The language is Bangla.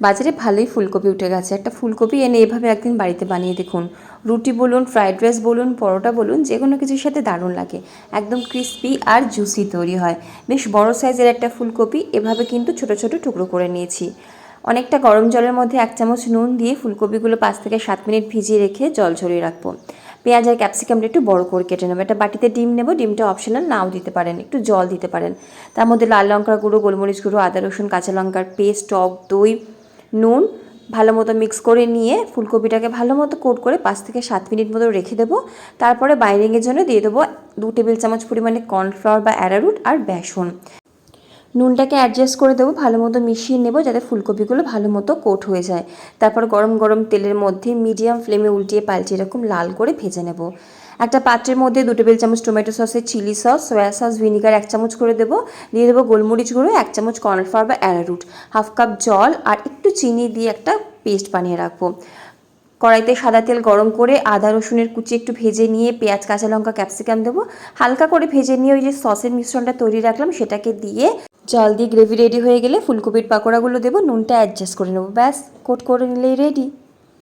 বাজারে ভালোই ফুলকপি উঠে গেছে। একটা ফুলকপি এনে এভাবে একদিন বাড়িতে বানিয়ে দেখুন। রুটি বলুন ফ্রাইড রাইস বলুন, পরোটা বলুন যে কোনো কিছুর সাথে দারুণ লাগে। একদম ক্রিস্পি আর জুসি তৈরি হয়। বেশ বড় সাইজের একটা ফুলকপি এভাবে কিন্তু ছোট ছোট টুকরো করে নিয়েছি। অনেকটা গরম জলের মধ্যে এক চামচ নুন দিয়ে ফুলকপিগুলো পাঁচ থেকে সাত মিনিট ভিজিয়ে রেখে জল ঝরিয়ে রাখব। পেঁয়াজ আর ক্যাপসিকামটা একটু বড় করে কেটে নেব। একটা বাটিতে ডিম নেব, ডিমটা অপশনাল নাও দিতে পারেন, একটু জল দিতে পারেন। তার মধ্যে লাল লঙ্কার গুঁড়ো, গোলমরিচ গুঁড়ো, আদা রসুন, কাঁচা লঙ্কার পেস্ট টক, দই নুন ভালো মতো মিক্স করে নিয়ে ফুলকপিটাকে ভালো মতো কোট করে পাঁচ থেকে সাত মিনিট মতো রেখে দেবো। তারপরে বাইন্ডিংয়ের জন্য দিয়ে দেবো দু টেবিল চামচ পরিমাণে কর্নফ্লাওয়ার বা অ্যারারুট আর বেসন। নুনটাকে অ্যাডজাস্ট করে দেবো, ভালো মতো মিশিয়ে নেব যাতে ফুলকপিগুলো ভালো মতো কোট হয়ে যায়। তারপর গরম গরম তেলের মধ্যে মিডিয়াম ফ্লেমে উল্টিয়ে পাল্টে এরকম লাল করে ভেজে নেব। একটা পাত্রের মধ্যে দু টেবিল চামচ টমেটো সসের chilli sauce soya sauce vinegar এক চামচ করে দেবো। দিয়ে দেবো গোলমরিচ গুঁড়ো, এক চামচ কর্নফ্লাওয়ার বা অ্যারারুট হাফ কাপ জল আর একটু চিনি দিয়ে একটা পেস্ট বানিয়ে রাখব। কড়াইতে সাদা তেল গরম করে আদা রসুনের কুচি একটু ভেজে নিয়ে পেঁয়াজ, কাঁচা লঙ্কা ক্যাপসিকাম দেবো। হালকা করে ভেজে নিয়ে ওই যে সসের মিশ্রণটা তৈরি রাখলাম, সেটাকে দিয়ে জল দিয়ে গ্রেভি রেডি হয়ে গেলে ফুলকপির পাকোড়াগুলো দেবো। নুনটা অ্যাডজাস্ট করে নেব। ব্যাস কোট করে নিলেই রেডি